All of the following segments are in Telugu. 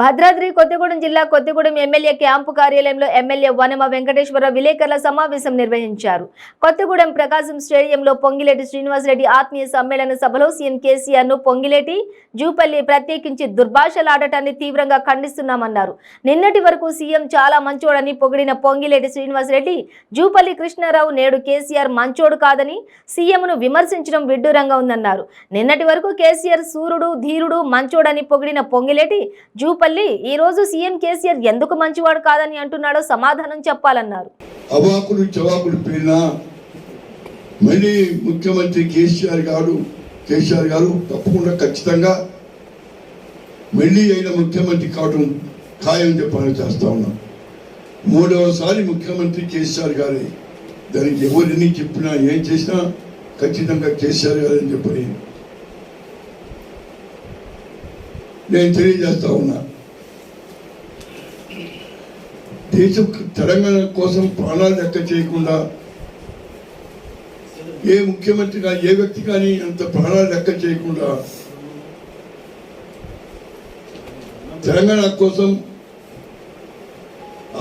భద్రాద్రి కొత్తగూడెం జిల్లా కొత్తగూడెం ఎమ్మెల్యే క్యాంపు కార్యాలయంలో ఎమ్మెల్యే వనమ వెంకటేశ్వర విలేకరుల సమావేశం నిర్వహించారు. కొత్తగూడెం ప్రకాశం స్టేడియంలో పొంగిలేటి శ్రీనివాసరెడ్డి ఆత్మీయ సమ్మేళన సభలో సీఎం కేసీఆర్ను పొంగిలేటి జూపల్లి ప్రత్యేకించి దుర్భాషలాడటాన్ని తీవ్రంగా ఖండిస్తున్నామన్నారు. నిన్నటి వరకు సీఎం చాలా మంచోడని పొగిడిన పొంగిలేటి శ్రీనివాసరెడ్డి జూపల్లి కృష్ణారావు నేడు కేసీఆర్ మంచోడు కాదని సీఎంను విమర్శించడం విడ్డూరంగా ఉందన్నారు. నిన్నటి వరకు కేసీఆర్ సూర్యుడు ధీరుడు మంచోడని పొగిడిన పొంగిలేటి జూపల్లి తల్లి ఈ రోజు సీఎం కేసీఆర్ ఎందుకు మంచివాడు కాదని అంటున్నాడో సమాధానం చెప్పాలన్నారు. అవాకులు చవాకులు పేరినా మళ్ళీ ముఖ్యమంత్రి కేసీఆర్ గారు కేసీఆర్ గారు తప్పకుండా ఖచ్చితంగా మళ్ళీ అయిన ముఖ్యమంత్రి కావటం ఖాయం చెప్పాలని చేస్తా ఉన్నాం. మూడవసారి ముఖ్యమంత్రి కేసీఆర్ గారే దానికి ఎవరిని చెప్పినా ఏం చేసినా ఖచ్చితంగా కేసీఆర్ గారని చెప్పని నేను తెలియజేస్తా ఉన్నా. దేశం తెలంగాణ కోసం ప్రాణాలు లెక్క చేయకుండా ఏ ముఖ్యమంత్రి కానీ ఏ వ్యక్తి కానీ అంత ప్రాణాలు లెక్క చేయకుండా తెలంగాణ కోసం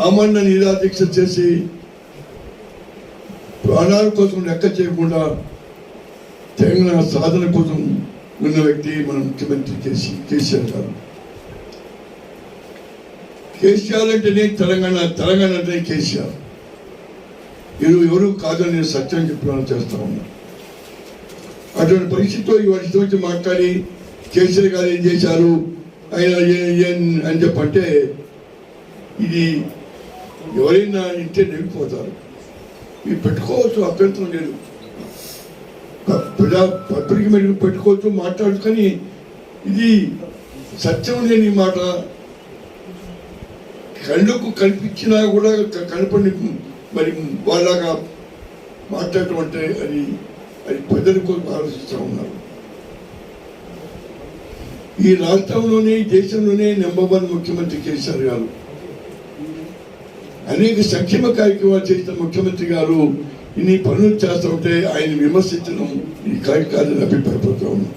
ఆమరణ నిరాదీక్ష చేసి ప్రాణాల కోసం లెక్క చేయకుండా తెలంగాణ సాధన కోసం ఉన్న వ్యక్తి మన ముఖ్యమంత్రి కేసీ కేసీఆర్ గారు. కేసీఆర్ అంటేనే తెలంగాణ తెలంగాణ అంటేనే కేసీఆర్. ఎవరు ఎవరు కాదని నేను సత్యం చెప్పిన చేస్తా ఉన్నా. అటువంటి పరిస్థితిలో ఈ వచ్చి మాట్లాడి కేసీఆర్ గారు ఏం చేశారు? ఆయన ఏ- అని చెప్పంటే ఇది ఎవరైనా ఇంటే నిండిపోతారు ఇది పెట్టుకోవచ్చు అభ్యంతరం లేదు. ప్రజా పత్రిక మీద పెట్టుకోవచ్చు మాట్లాడుకొని కానీ ఇది సత్యం లేని మాట. కళ్ళకు కనిపించినా కూడా కనపడి మరి వాళ్ళగా మాట్లాడటం అంటే అది అది ప్రజల కోసం ఆలోచిస్తూ ఉన్నారు. ఈ రాష్ట్రంలోనే దేశంలోనే నెంబర్ వన్ ముఖ్యమంత్రి కేసీఆర్ గారు. అనేక సంక్షేమ కార్యక్రమాలు చేసిన ముఖ్యమంత్రి గారు ఇన్ని పనులు చేస్తూ ఉంటే ఆయన విమర్శించడం ఈ కార్యక్రమాన్ని అభిప్రాయపడుతూ ఉన్నాం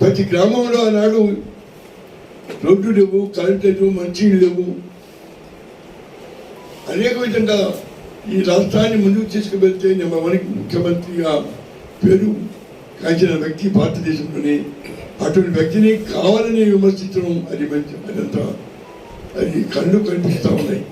ప్రతి గ్రామంలో ఆనాడు రోడ్డు లేవు కరెంట్ లేవు మంచినీళ్ళు లేవు. అనేక విధంగా ఈ రాష్ట్రాన్ని ముందుకు తీసుకువెళ్తే నెంబర్ వన్ ముఖ్యమంత్రిగా పేరు కాంచిన వ్యక్తి భారతదేశంలోనే. అటువంటి వ్యక్తిని కావాలని విమర్శించడం అది మంచి అదంతా అది కళ్ళు కనిపిస్తూ ఉన్నాయి.